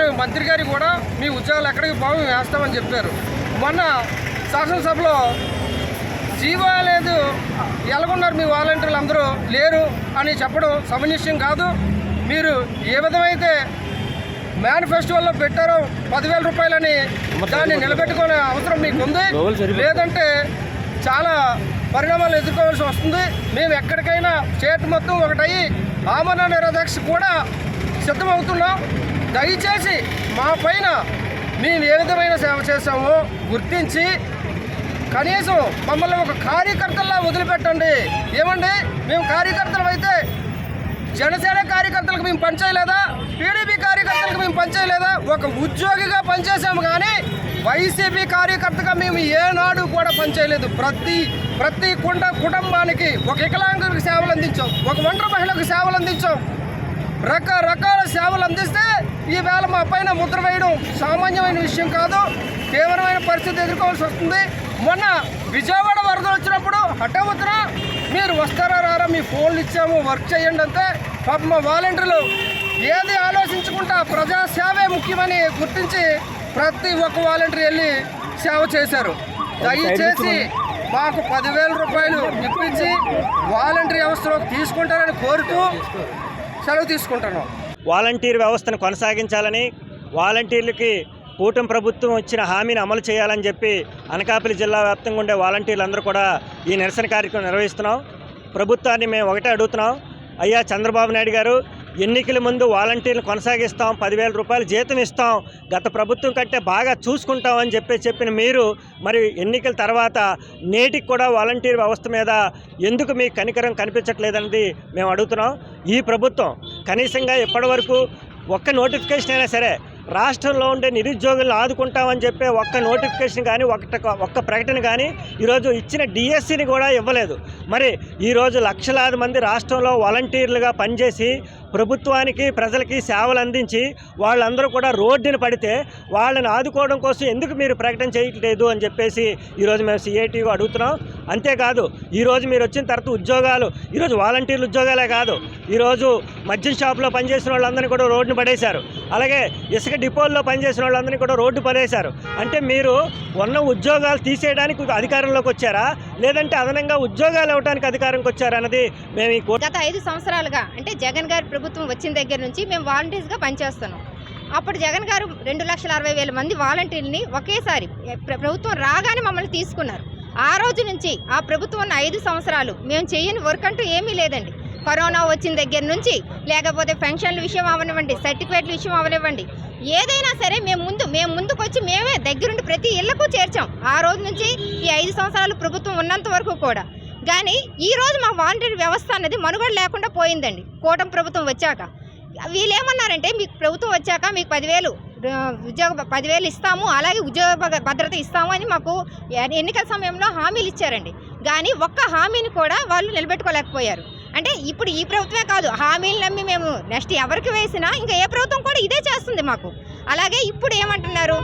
గారు మంత్రి గారు కూడా మీ ఉద్యోగాలు ఎక్కడికి పోవు వేస్తామని చెప్పారు. మొన్న శాసనసభలో జీవో లేదు ఎలాగున్నారు మీ వాలంటీర్లు అందరూ? లేరు అని చెప్పడం సమనిశ్యం కాదు. మీరు ఏ విధమైతే మేనిఫెస్టోలో పెట్టారో పదివేల రూపాయలని దాన్ని నిలబెట్టుకునే అవసరం మీకు ఉంది లేదంటే చాలా పరిణామాలు ఎదుర్కోవాల్సి వస్తుంది. మేము ఎక్కడికైనా స్టేట్ మొత్తం ఒకటయ్యి ఆమరణ నిరోధక్ష కూడా సిద్ధమవుతున్నాం. దయచేసి మా పైన మేము ఏ విధమైన సేవ చేశామో గుర్తించి కనీసం మమ్మల్ని ఒక కార్యకర్తల్లా వదిలిపెట్టండి. ఏమండి? మేము కార్యకర్తలు అయితే జనసేన కార్యకర్తలకు మేము పనిచేయలేదా? టీడీపీ కార్యకర్తలకు మేము పనిచేయలేదా? ఒక ఉద్యోగిగా పనిచేసాము కానీ వైసీపీ కార్యకర్తగా మేము ఏనాడు కూడా పనిచేయలేదు. ప్రతి ప్రతి కుండ కుటుంబానికి ఒక వికలాంగులకు సేవలు అందించాం. ఒక ఒంటరి మహిళకు సేవలు అందించాం. రకరకాల సేవలు అందిస్తే ఈవేళ మా పైన ముద్ర వేయడం సామాన్యమైన విషయం కాదు. తీవ్రమైన పరిస్థితి ఎదుర్కోవాల్సి వస్తుంది. మొన్న విజయవాడ వరదలు వచ్చినప్పుడు హఠావత్తున మీరు వస్తారా రారా మీ ఫోన్లు ఇచ్చాము వర్క్ చేయండి అంతే పాప మా వాలంటీర్లు ఏది ఆలోచించుకుంటా ప్రజాసేవే ముఖ్యమని గుర్తించి ప్రతి ఒక్క వాలంటీర్ వెళ్ళి సేవ చేశారు. దయచేసి మాకు పదివేల రూపాయలు ఇప్పించి వాలంటీర్ వ్యవస్థలో తీసుకుంటారని కోరుతూ సెలవు తీసుకుంటున్నాం. వాలంటీర్ వ్యవస్థను కొనసాగించాలని వాలంటీర్లకి కూటమి ప్రభుత్వం ఇచ్చిన హామీని అమలు చేయాలని చెప్పి అనకాపల్లి జిల్లా వ్యాప్తంగా ఉండే వాలంటీర్లందరూ కూడా ఈ నిరసన కార్యక్రమం నిర్వహిస్తున్నాం. ప్రభుత్వాన్ని మేము ఒకటే అడుగుతున్నాం. అయ్యా చంద్రబాబు నాయుడు గారు ఎన్నికల ముందు వాలంటీర్లు కొనసాగిస్తాం పదివేల రూపాయలు జీతం ఇస్తాం గత ప్రభుత్వం కంటే బాగా చూసుకుంటాం అని చెప్పి చెప్పిన మీరు మరి ఎన్నికల తర్వాత నేటికి కూడా వాలంటీర్ వ్యవస్థ మీద ఎందుకు మీ కనికరం కనిపించట్లేదన్నది మేము అడుగుతున్నాం. ఈ ప్రభుత్వం కనీసంగా ఇప్పటివరకు ఒక్క నోటిఫికేషన్ అయినా సరే రాష్ట్రంలో ఉండే నిరుద్యోగులను ఆదుకుంటామని చెప్పే ఒక్క నోటిఫికేషన్ కానీ ఒక్క ఒక్క ప్రకటన కానీ ఈరోజు ఇచ్చిన డిఎస్సిని కూడా ఇవ్వలేదు. మరి ఈరోజు లక్షలాది మంది రాష్ట్రంలో వాలంటీర్లుగా పనిచేసి ప్రభుత్వానికి ప్రజలకి సేవలు అందించి వాళ్ళందరూ కూడా రోడ్డున పడితే వాళ్ళని ఆదుకోవడం కోసం ఎందుకు మీరు ప్రకటన చేయట్లేదు అని చెప్పేసి ఈరోజు మేము సిఐటిగా అడుగుతున్నాం. అంతేకాదు ఈరోజు మీరు వచ్చిన తర్వాత ఉద్యోగాలు ఈరోజు వాలంటీర్లు ఉద్యోగాలే కాదు ఈరోజు మద్యం షాప్లో పనిచేసిన వాళ్ళందరినీ కూడా రోడ్డున పడేశారు. అలాగే ఇసుక డిపోల్లో పనిచేసిన వాళ్ళందరినీ కూడా రోడ్డు పడేశారు. అంటే మీరు ఉన్న ఉద్యోగాలు తీసేయడానికి అధికారంలోకి వచ్చారా? లేదంటే అదనంగా ఉద్యోగాలు ఇవ్వడానికి అధికారంకి వచ్చారా అన్నది మేము గత ఐదు సంవత్సరాలుగా అంటే జగన్ గారి ప్రభుత్వం వచ్చిన దగ్గర నుంచి మేము వాలంటీర్స్గా పనిచేస్తున్నాం. అప్పుడు జగన్ గారు రెండు లక్షల అరవై వేల మంది వాలంటీర్ని ఒకేసారి ప్రభుత్వం రాగానే మమ్మల్ని తీసుకున్నారు. ఆ రోజు నుంచి ఆ ప్రభుత్వం ఉన్న ఐదు సంవత్సరాలు మేము చేయని వర్క్ అంటూ ఏమీ లేదండి. కరోనా వచ్చిన దగ్గర నుంచి లేకపోతే పెన్షన్ల విషయం అవనివ్వండి సర్టిఫికేట్ల విషయం అవనివ్వండి ఏదైనా సరే మేము ముందు మేము ముందుకొచ్చి మేమే దగ్గరుండి ప్రతి ఇళ్ళకు చేర్చాం. ఆ రోజు నుంచి ఈ ఐదు సంవత్సరాలు ప్రభుత్వం ఉన్నంత వరకు కూడా. కానీ ఈరోజు మా వాలంటీర్ వ్యవస్థ అనేది మనుగడ లేకుండా పోయిందండి. కూటమి ప్రభుత్వం వచ్చాక. వీళ్ళు ఏమన్నారంటే మీకు ప్రభుత్వం వచ్చాక మీకు పదివేలు ఉద్యోగ పదివేలు ఇస్తాము అలాగే ఉద్యోగ భద్రత ఇస్తాము అని మాకు ఎన్నికల సమయంలో హామీలు ఇచ్చారండి. కానీ ఒక్క హామీని కూడా వాళ్ళు నిలబెట్టుకోలేకపోయారు. అంటే ఇప్పుడు ఈ ప్రభుత్వమే కాదు హామీలు నమ్మి మేము నెక్స్ట్ ఎవరికి వేసినా ఇంకా ఏ ప్రభుత్వం కూడా ఇదే చేస్తుంది మాకు. అలాగే ఇప్పుడు ఏమంటున్నారు?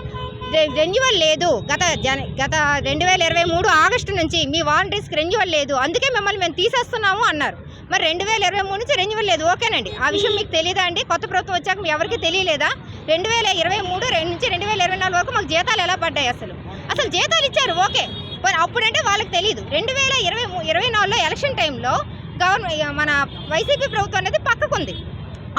రెన్యువల్ లేదు. గత జన గత రెండు వేల ఇరవై మూడు ఆగస్టు నుంచి మీ వాలంటీర్స్కి రెన్యువల్ లేదు. అందుకే మిమ్మల్ని మేము తీసేస్తున్నాము అన్నారు. మరి రెండు వేల ఇరవై మూడు నుంచి రెన్యువల్ లేదు. ఓకేనండి. ఆ విషయం మీకు తెలియదా అండి? కొత్త ప్రభుత్వం వచ్చాక మీ ఎవరికి తెలియలేదా? రెండు వేల ఇరవై మూడు రెండు నుంచి రెండు వేల ఇరవై నాలుగు వరకు మాకు జీతాలు ఎలా పడ్డాయి అసలు? అసలు జీతాలు ఇచ్చారు. ఓకే. మరి అప్పుడంటే వాళ్ళకి తెలియదు రెండు వేల ఇరవై మూ- ఇరవై నాలుగులో ఎలక్షన్ టైంలో గవర్నమెంట్ మన వైసీపీ ప్రభుత్వం అనేది పక్కకుంది.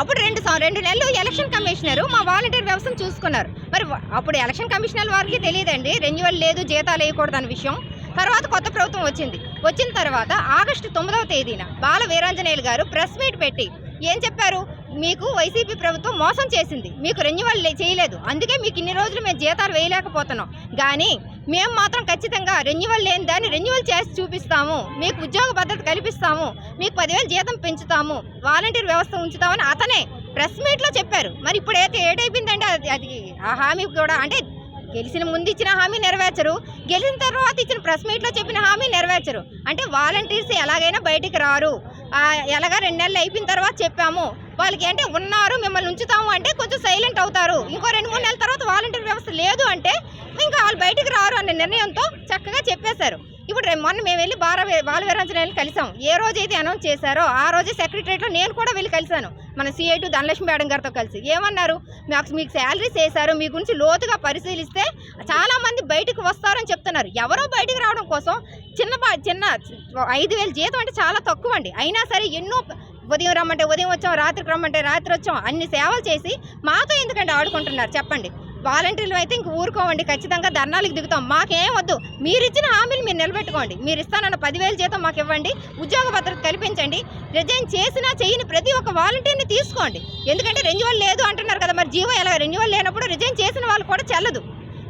అప్పుడు రెండు రెండు నెలలు ఎలక్షన్ కమిషనర్ మా వాలంటీర్ వ్యవస్థను చూసుకున్నారు. మరి అప్పుడు ఎలక్షన్ కమిషనర్ వారికి తెలియదండి రెన్యువల్ లేదు జీతాలు వేయకూడదు అనే విషయం. తర్వాత కొత్త ప్రభుత్వం వచ్చింది. వచ్చిన తర్వాత ఆగస్టు తొమ్మిదవ తేదీన బాల వీరాంజనేయులు గారు ప్రెస్ మీట్ పెట్టి ఏం చెప్పారు? మీకు వైసీపీ ప్రభుత్వం మోసం చేసింది. మీకు రెన్యువల్ చేయలేదు. అందుకే మీకు ఇన్ని రోజులు మేము జీతాలు వేయలేకపోతున్నాం. కానీ మేము మాత్రం ఖచ్చితంగా రెన్యువల్ లేని దాన్ని రెన్యువల్ చేసి చూపిస్తాము. మీకు ఉద్యోగ భద్రత కల్పిస్తాము. మీకు పదివేలు జీతం పెంచుతాము. వాలంటీర్ వ్యవస్థ ఉంచుతామని అతనే ప్రెస్ మీట్లో చెప్పారు. మరి ఇప్పుడు అయితే ఏటైపోయిందంటే అది అది ఆ హామీ కూడా అంటే గెలిచిన ముందు ఇచ్చిన హామీ నెరవేర్చరు. గెలిచిన తర్వాత ఇచ్చిన ప్రెస్ మీట్లో చెప్పిన హామీ నెరవేర్చరు. అంటే వాలంటీర్స్ ఎలాగైనా బయటికి రారు. ఎలాగా రెండు నెలలు అయిపోయిన తర్వాత చెప్పాము. వాళ్ళకి అంటే ఉన్నారు మిమ్మల్ని ఉంచుతాము అంటే కొంచెం సైలెంట్ అవుతారు. ఇంకో రెండు మూడు నెలల తర్వాత వాలంటీర్ వ్యవస్థ లేదు అంటే ఇంకా వాళ్ళు బయటికి రారు అనే నిర్ణయంతో చక్కగా చెప్పేశారు. ఇప్పుడు మొన్న మేము వెళ్ళి బాల బాలవీరాంజన వెళ్ళి కలిసాం. ఏ రోజైతే అనౌన్స్ చేశారో ఆ రోజే సెక్రటరియట్లో నేను కూడా వెళ్ళి కలిశాను. మన సిఐ టు ధనలక్ష్మి మేడం గారితో కలిసి. ఏమన్నారు? మాకు మీకు శాలరీస్ వేశారు మీ గురించి లోతుగా పరిశీలిస్తే చాలామంది బయటకు వస్తారని చెప్తున్నారు. ఎవరో బయటికి రావడం కోసం చిన్న చిన్న ఐదు వేలు జీతం అంటే చాలా తక్కువ అండి అయినా సరే ఎన్నో ఉదయం రమ్మంటే ఉదయం వచ్చాం రాత్రికి రమ్మంటే రాత్రి వచ్చాం అన్ని సేవలు చేసి మాతో ఎందుకంటే ఆడుకుంటున్నారు? చెప్పండి. వాలంటీర్లు అయితే ఇంక ఊరుకోవండి ఖచ్చితంగా ధర్నాలకు దిగుతాం. మాకేం వద్దు. మీరు ఇచ్చిన హామీలు మీరు నిలబెట్టుకోండి. మీరు ఇస్తానన్న పదివేలు జీతం మాకు ఇవ్వండి ఉద్యోగ భద్రత కల్పించండి. రిజైన్ చేసినా చేయని ప్రతి ఒక్క వాలంటీర్ని తీసుకోండి. ఎందుకంటే రెన్యువల్ లేదు అంటున్నారు కదా మరి జీవో ఎలా రెన్యువల్ లేనప్పుడు రిజైన్ చేసిన వాళ్ళు కూడా చెల్లదు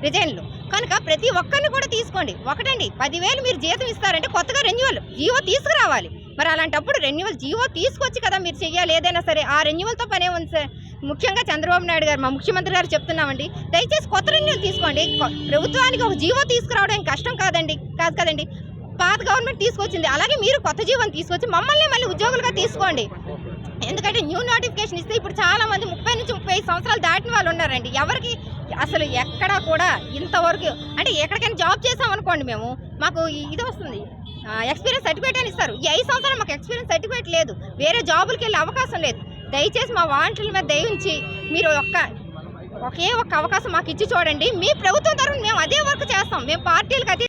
రిజైన్లు. కనుక ప్రతి ఒక్కరిని కూడా తీసుకోండి. ఒకటండి పదివేలు మీరు జీతం ఇస్తారంటే కొత్తగా రెన్యువల్ జీవో తీసుకురావాలి. మరి అలాంటప్పుడు రెన్యువల్ జీవో తీసుకొచ్చి కదా మీరు చెయ్యాలి ఏదైనా సరే. ఆ రెన్యువల్తో పనే ఉంది సార్? ముఖ్యంగా చంద్రబాబు నాయుడు గారు మా ముఖ్యమంత్రి గారు చెప్తున్నామండి. దయచేసి కొత్త రెన్యువల్ తీసుకోండి. ప్రభుత్వానికి ఒక జీవో తీసుకురావడం కష్టం కాదండి కాదు కదండి. పాత గవర్నమెంట్ తీసుకొచ్చింది. అలాగే మీరు కొత్త జీవోని తీసుకొచ్చి మమ్మల్ని మళ్ళీ ఉద్యోగులుగా తీసుకోండి. ఎందుకంటే న్యూ నోటిఫికేషన్ ఇస్తే ఇప్పుడు చాలా మంది ముప్పై నుంచి ముప్పై ఐదు సంవత్సరాలు దాటిన వాళ్ళు ఉన్నారండి. ఎవరికి అసలు ఎక్కడా కూడా ఇంతవరకు అంటే ఎక్కడికైనా జాబ్ చేసామనుకోండి మేము మాకు ఇది వస్తుంది. ఎక్స్పీరియన్స్ సర్టిఫికేట్ అని ఇస్తారు. ఈ ఐదు సంవత్సరాలు మాకు ఎక్స్పీరియన్స్ సర్టిఫికేట్ లేదు. వేరే జాబులకి వెళ్ళే అవకాశం లేదు. దయచేసి మా వాలంటీర్ల మీద దయించి మీరు ఒక్క ఒకే ఒక్క అవకాశం మాకు ఇచ్చి చూడండి. మీ ప్రభుత్వం తరఫున మేము అదే వర్క్ చేస్తాం. మేము పార్టీలకు అదే